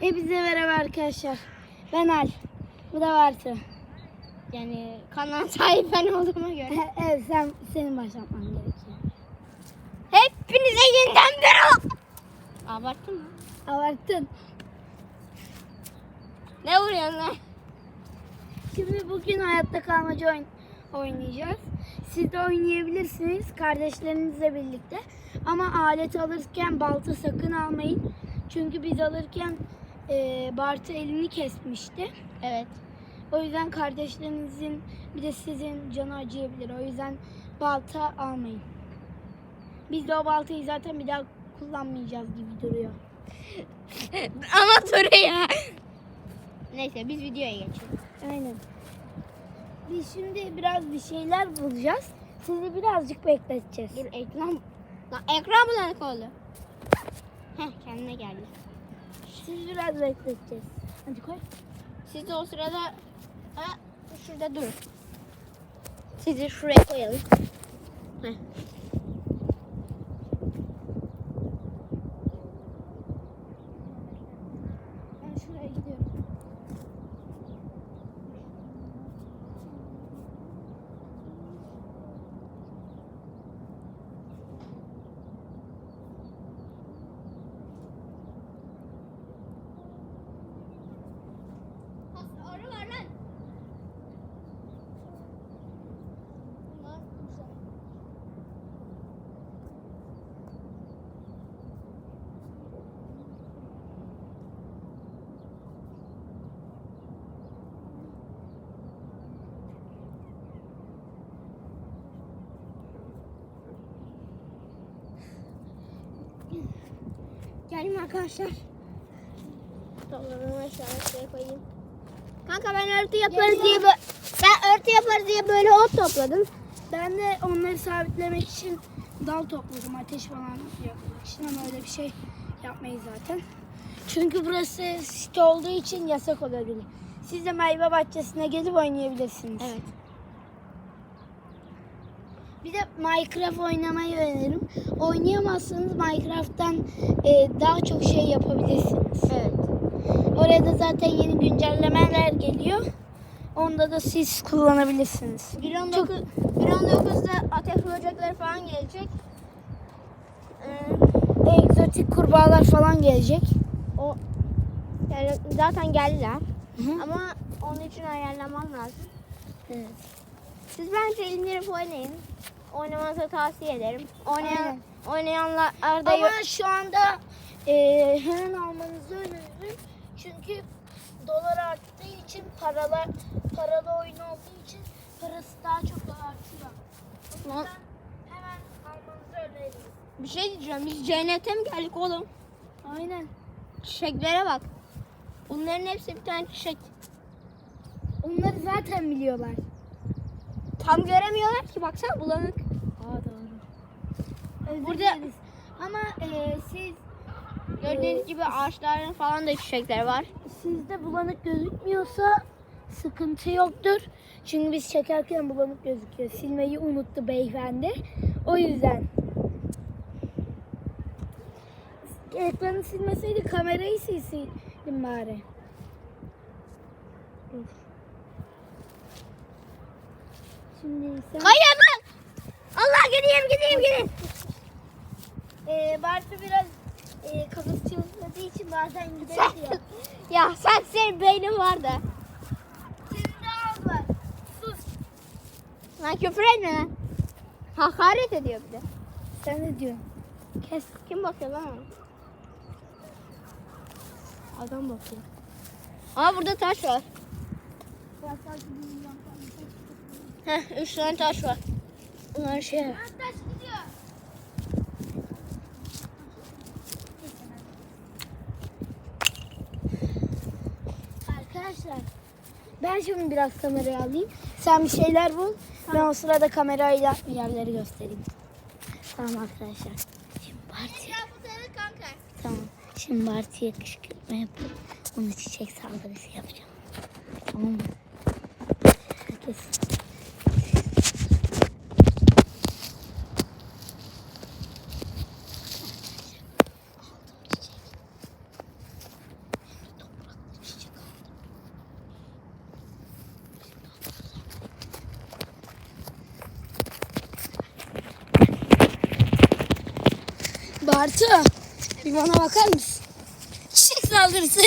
Hepinize merhaba arkadaşlar. Ben Al. Bu da Bartu. Yani kanal sahibi ben olduğuma göre. evet sen senin başlatman gerekiyor. Hepinize yeniden merhaba. Abarttın mı? Abarttın. Ne vuruyorsun lan? Şimdi bugün hayatta kalmaca oyn- oynayacağız. Siz de oynayabilirsiniz kardeşlerinizle birlikte. Ama alet alırken balta sakın almayın. Çünkü biz alırken e, Bartu elini kesmişti. Evet. O yüzden kardeşlerinizin bir de sizin canı acıyabilir. O yüzden balta almayın. Biz de o baltayı zaten bir daha kullanmayacağız gibi duruyor. Amatörü ya. Neyse biz videoya geçelim. Aynen. Biz şimdi biraz bir şeyler bulacağız. Sizi birazcık bekleteceğiz. Dur ekran. Lan ekran bulanık oldu. Heh kendine geldi. Sizi biraz bekleteceğiz. Hadi koy. Siz de o sırada ha, şurada durun. Sizi şuraya koyalım. Heh. Ben şuraya gidiyorum. Arı var lan. Gelin arkadaşlar. Toplarımı aşağıya koyayım. Kanka ben örtü yaparız diye ben örtü yaparız diye böyle ot topladım. Ben de onları sabitlemek için dal topladım. Ateş falan yapmak için ama öyle bir şey yapmayız zaten. Çünkü burası site olduğu için yasak olabilir. Siz de meyve bahçesine gelip oynayabilirsiniz. Evet. Bir de Minecraft oynamayı öneririm. Oynayamazsanız Minecraft'tan e, daha çok şey yapabilirsiniz. Evet. Oraya da zaten yeni güncellemeler geliyor. Onda da siz kullanabilirsiniz. 1.19 1.19'da ateş böcekleri falan gelecek. Ee, Egzotik kurbağalar falan gelecek. o yani zaten geldiler. Hı. Ama onun için ayarlamam lazım. Evet. Siz bence indirip oynayın. Oynamanızı tavsiye ederim. Oynayan Aynen. oynayanlar da Ama şu anda e, hemen almanızı öneririm. Çünkü dolar arttığı için paralar paralı oyun olduğu için parası daha çok artıyor. O Lan- yüzden hemen almanızı öneririm. bir şey diyeceğim. Biz cennete mi geldik oğlum? Aynen. Çiçeklere bak. Bunların hepsi bir tane çiçek. Onları zaten biliyorlar. Tam göremiyorlar ki baksana bulanık. Aa doğru. Özür Burada- dileriz. Ama e, siz Gördüğünüz gibi ağaçların falan da çiçekleri var. sizde bulanık gözükmüyorsa sıkıntı yoktur. Çünkü biz çekerken bulanık gözüküyor. Silmeyi unuttu beyefendi. O yüzden. Ekranı silmeseydi kamerayı silseydim bari. Dur. Şimdi. Kayın lan! Allah gideyim gideyim gideyim. Ee, Bartu biraz e, kafası çalışmadığı için bazen Sen, gidebiliyor. ya sen senin beynin var da. Senin de ağız var. Sus. Lan küfür etme lan. Hakaret ediyor bir de. Sen ne diyorsun? Kes. Kim bakıyor lan? Adam bakıyor. Aa burada taş var. Heh, üç tane taş var. Bunlar şey. Taş gidiyor. Arkadaşlar ben şimdi biraz kamerayı alayım. Sen bir şeyler bul. Ben o sırada kamerayla yerleri göstereyim. Tamam arkadaşlar. Şimdi kanka. Tamam. Şimdi Bartu'ya kışkırtma yapıp ona çiçek saldırısı yapacağım. Tamam mı? Herkes Bartu bir bana bakar mısın? Çiçek saldırısı.